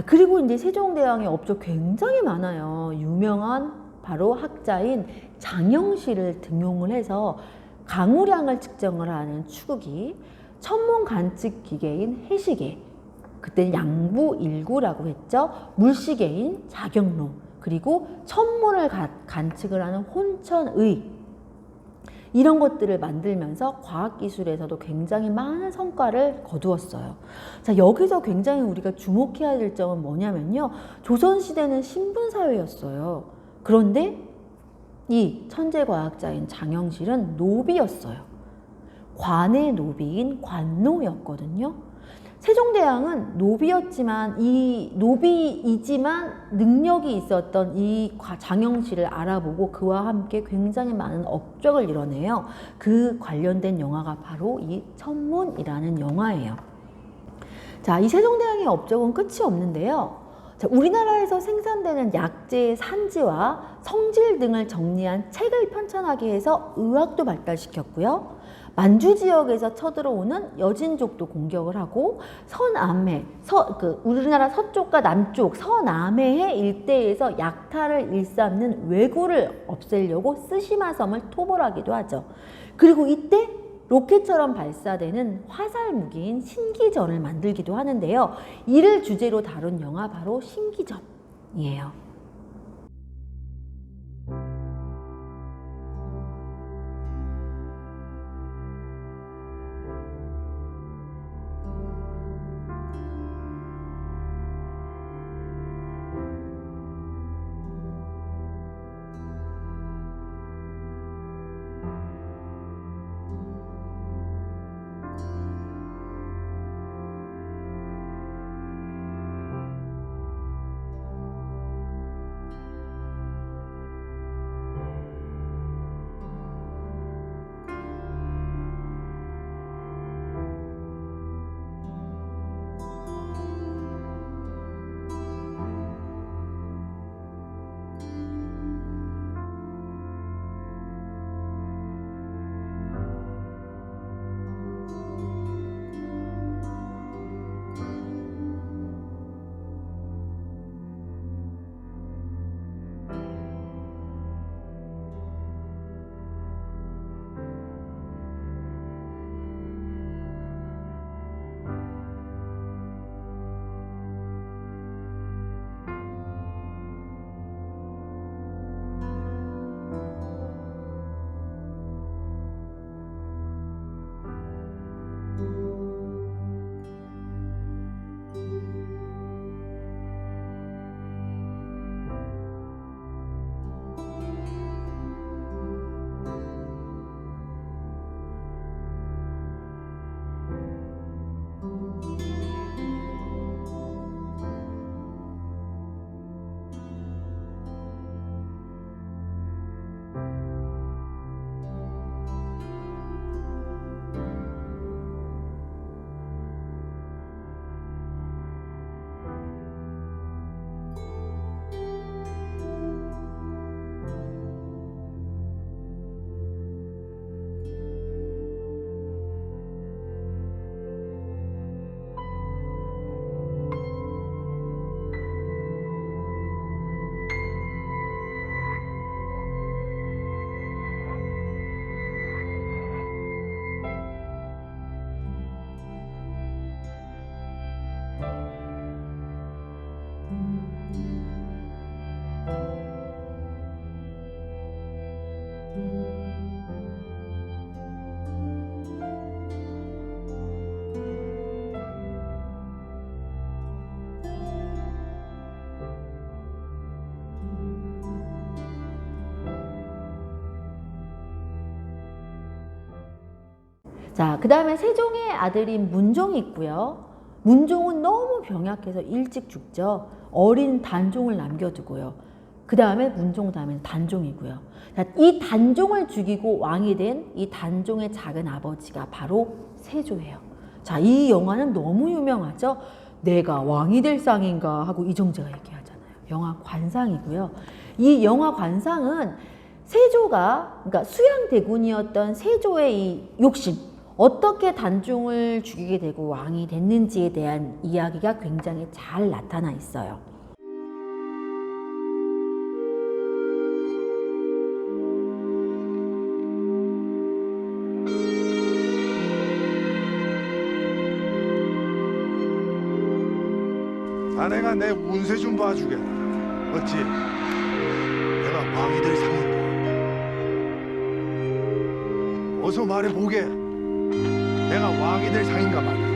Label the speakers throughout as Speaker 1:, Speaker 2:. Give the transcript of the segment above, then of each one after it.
Speaker 1: 자, 그리고 이제 세종대왕의 업적 굉장히 많아요. 유명한 바로 학자인 장영실을 등용을 해서 강우량을 측정을 하는 추구기, 천문 관측 기계인 해시계, 그때 양부 일구라고 했죠. 물시계인 자경로, 그리고 천문을 가- 관측을 하는 혼천의 이런 것들을 만들면서 과학기술에서도 굉장히 많은 성과를 거두었어요. 자, 여기서 굉장히 우리가 주목해야 될 점은 뭐냐면요. 조선시대는 신분사회였어요. 그런데 이 천재과학자인 장영실은 노비였어요. 관의 노비인 관노였거든요. 세종대왕은 노비였지만 이 노비이지만 능력이 있었던 이 과- 장영실을 알아보고 그와 함께 굉장히 많은 업적을 이뤄내요. 그 관련된 영화가 바로 이 천문이라는 영화예요. 자, 이 세종대왕의 업적은 끝이 없는데요. 자, 우리나라에서 생산되는 약재의 산지와 성질 등을 정리한 책을 편찬하게 해서 의학도 발달시켰고요. 만주 지역에서 쳐들어오는 여진족도 공격을 하고 서남해, 서, 그 우리나라 서쪽과 남쪽 서남해 일대에서 약탈을 일삼는 왜구를 없애려고 쓰시마 섬을 토벌하기도 하죠. 그리고 이때 로켓처럼 발사되는 화살 무기인 신기전을 만들기도 하는데요. 이를 주제로 다룬 영화 바로 신기전이에요. 자, 그 다음에 세종의 아들인 문종이 있고요. 문종은 너무 병약해서 일찍 죽죠. 어린 단종을 남겨두고요. 그 다음에 문종 다음에 단종이고요. 자, 이 단종을 죽이고 왕이 된 이 단종의 작은 아버지가 바로 세조예요. 자, 이 영화는 너무 유명하죠. 내가 왕이 될 상인가 하고 이정재가 얘기하잖아요. 영화 관상이고요. 이 영화 관상은 세조가 그러니까 수양 대군이었던 세조의 이 욕심, 어떻게 단종을 죽이게 되고 왕이 됐는지에 대한 이야기가 굉장히 잘 나타나 있어요.
Speaker 2: 아내가 내 운세 좀 봐주게라. 어찌 내가 왕이 될 상인가? 어서 말해 보게. 내가 왕이 될 상인가 말이야.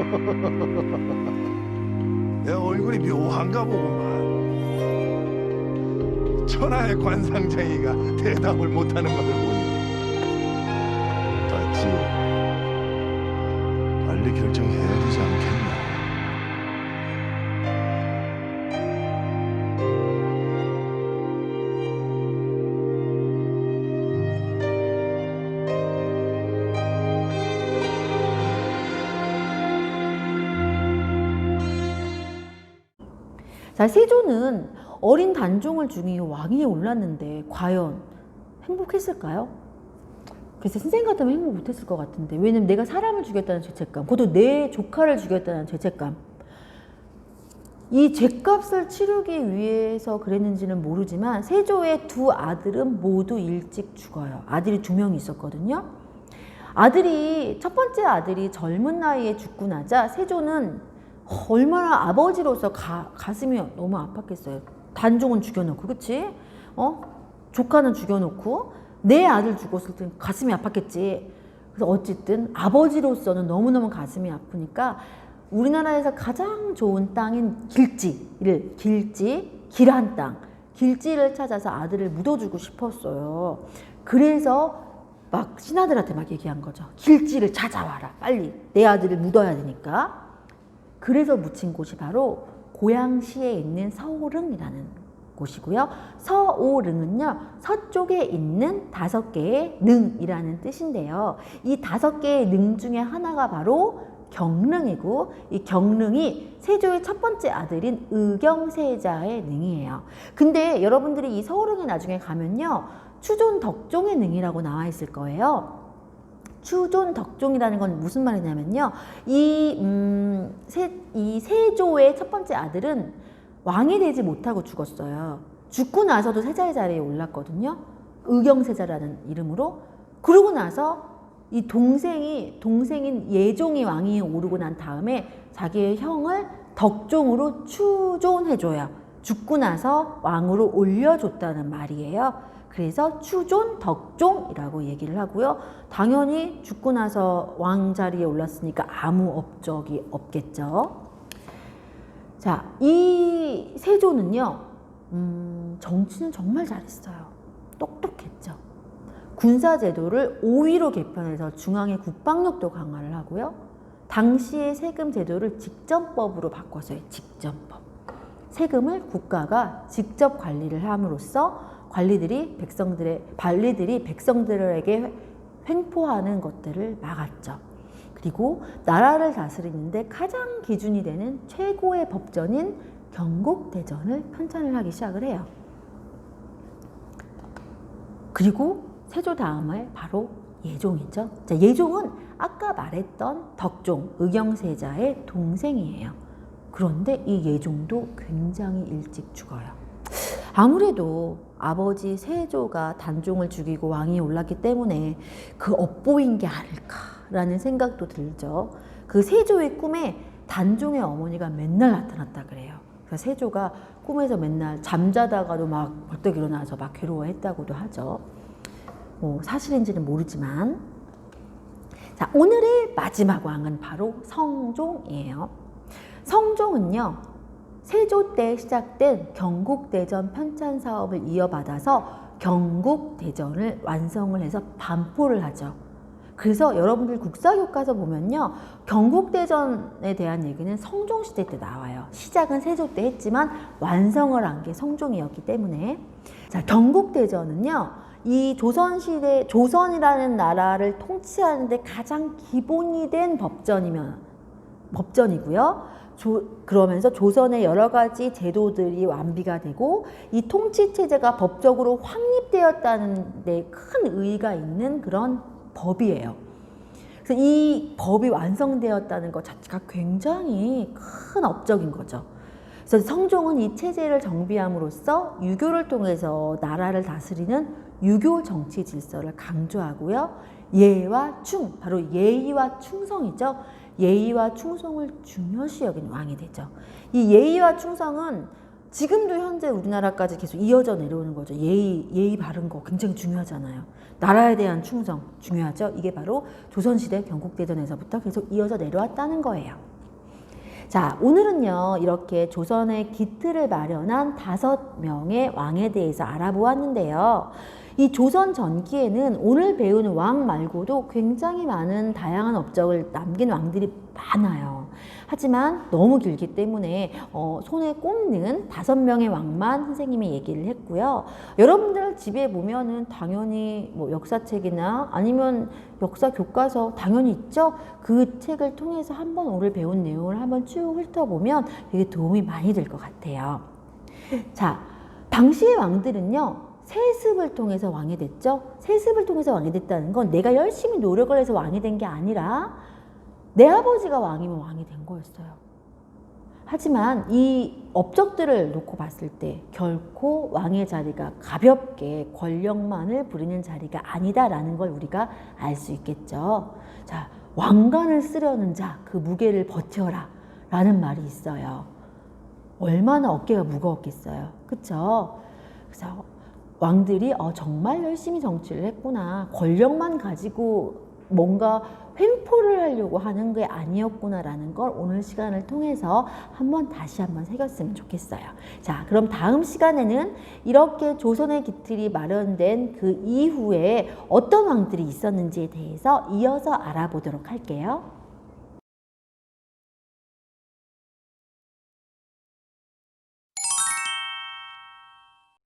Speaker 2: 내 얼굴이 묘한가 보구만. 천하의 관상쟁이가 대답을 못하는 것을 보니 맞지. 빨리 결정해
Speaker 1: 자, 세조는 어린 단종을 중이 왕위에 올랐는데 과연 행복했을까요? 글쎄 선생님 같으면 행복 못했을 것 같은데. 왜냐면 내가 사람을 죽였다는 죄책감 그것도 내 조카를 죽였다는 죄책감. 이 죄값을 치르기 위해서 그랬는지는 모르지만 세조의 두 아들은 모두 일찍 죽어요. 아들이 두 명이 있었거든요. 아들이 첫 번째 아들이 젊은 나이에 죽고 나자 세조는 얼마나 아버지로서 가, 가슴이 너무 아팠겠어요. 단종은 죽여놓고, 그치? 어? 조카는 죽여놓고, 내 아들 죽었을 땐 가슴이 아팠겠지. 그래서 어쨌든 아버지로서는 너무너무 가슴이 아프니까 우리나라에서 가장 좋은 땅인 길지를, 길지, 길한 땅, 길지를 찾아서 아들을 묻어주고 싶었어요. 그래서 막 신하들한테 막 얘기한 거죠. 길지를 찾아와라. 빨리. 내 아들을 묻어야 되니까. 그래서 묻힌 곳이 바로 고양시에 있는 서오릉이라는 곳이고요. 서오릉은요, 서쪽에 있는 다섯 개의 능이라는 뜻인데요. 이 다섯 개의 능 중에 하나가 바로 경릉이고, 이 경릉이 세조의 첫 번째 아들인 의경세자의 능이에요. 근데 여러분들이 이 서오릉에 나중에 가면요, 추존 덕종의 능이라고 나와 있을 거예요. 추존 덕종이라는 건 무슨 말이냐면요. 이, 음, 세, 이 세조의 첫 번째 아들은 왕이 되지 못하고 죽었어요. 죽고 나서도 세자의 자리에 올랐거든요. 의경세자라는 이름으로. 그러고 나서 이 동생이, 동생인 예종이 왕위에 오르고 난 다음에 자기의 형을 덕종으로 추존해줘요. 죽고 나서 왕으로 올려줬다는 말이에요. 그래서 추존 덕종이라고 얘기를 하고요. 당연히 죽고 나서 왕 자리에 올랐으니까 아무 업적이 없겠죠. 자, 이 세조는요, 음, 정치는 정말 잘했어요. 똑똑했죠. 군사제도를 5위로 개편해서 중앙의 국방력도 강화를 하고요. 당시의 세금 제도를 직전법으로 바꿨어요. 직전법. 세금을 국가가 직접 관리를 함으로써 관리들이 백성들의 관리들이 백성들에게 횡포하는 것들을 막았죠. 그리고 나라를 다스리는데 가장 기준이 되는 최고의 법전인 경국대전을 편찬을 하기 시작을 해요. 그리고 세조 다음에 바로 예종이죠. 자, 예종은 아까 말했던 덕종, 의경세자의 동생이에요. 그런데 이 예종도 굉장히 일찍 죽어요. 아무래도 아버지 세조가 단종을 죽이고 왕이 올랐기 때문에 그 업보인 게 아닐까라는 생각도 들죠. 그 세조의 꿈에 단종의 어머니가 맨날 나타났다 그래요. 그래서 세조가 꿈에서 맨날 잠자다가도 막 벌떡 일어나서 막 괴로워했다고도 하죠. 뭐 사실인지는 모르지만 자 오늘의 마지막 왕은 바로 성종이에요. 성종은요 세조 때 시작된 경국대전 편찬 사업을 이어받아서 경국대전을 완성을 해서 반포를 하죠. 그래서 여러분들 국사교과서 보면요. 경국대전에 대한 얘기는 성종시대 때 나와요. 시작은 세조 때 했지만 완성을 한 게 성종이었기 때문에. 자, 경국대전은요. 이 조선시대, 조선이라는 나라를 통치하는데 가장 기본이 된 법전이면, 법전이고요. 조- 그러면서 조선의 여러 가지 제도들이 완비가 되고 이 통치 체제가 법적으로 확립되었다는 데 큰 의의가 있는 그런 법이에요. 그래서 이 법이 완성되었다는 것 자체가 굉장히 큰 업적인 거죠. 그래서 성종은 이 체제를 정비함으로써 유교를 통해서 나라를 다스리는 유교 정치 질서를 강조하고요. 예와 충, 바로 예의와 충성이죠. 예의와 충성을 중요시 여긴 왕이 되죠. 이 예의와 충성은 지금도 현재 우리나라까지 계속 이어져 내려오는 거죠. 예의, 예의 바른 거 굉장히 중요하잖아요. 나라에 대한 충성 중요하죠. 이게 바로 조선시대 경국대전에서부터 계속 이어져 내려왔다는 거예요. 자, 오늘은요, 이렇게 조선의 기틀을 마련한 다섯 명의 왕에 대해서 알아보았는데요. 이 조선 전기에는 오늘 배운 왕 말고도 굉장히 많은 다양한 업적을 남긴 왕들이 많아요. 하지만 너무 길기 때문에 어, 손에 꼽는 다섯 명의 왕만 선생님이 얘기를 했고요. 여러분들 집에 보면은 당연히 뭐 역사책이나 아니면 역사 교과서 당연히 있죠. 그 책을 통해서 한번 오늘 배운 내용을 한번 쭉 훑어보면 되게 도움이 많이 될 것 같아요. 자, 당시의 왕들은요. 세습을 통해서 왕이 됐죠. 세습을 통해서 왕이 됐다는 건 내가 열심히 노력을 해서 왕이 된 게 아니라 내 아버지가 왕이면 왕이 된 거였어요. 하지만 이 업적들을 놓고 봤을 때 결코 왕의 자리가 가볍게 권력만을 부리는 자리가 아니다라는 걸 우리가 알 수 있겠죠. 자, 왕관을 쓰려는 자, 그 무게를 버텨라 라는 말이 있어요. 얼마나 어깨가 무거웠겠어요. 그쵸? 그래서 왕들이 어, 정말 열심히 정치를 했구나. 권력만 가지고 뭔가 횡포를 하려고 하는 게 아니었구나라는 걸 오늘 시간을 통해서 한번 다시 한번 새겼으면 좋겠어요. 자, 그럼 다음 시간에는 이렇게 조선의 기틀이 마련된 그 이후에 어떤 왕들이 있었는지에 대해서 이어서 알아보도록 할게요.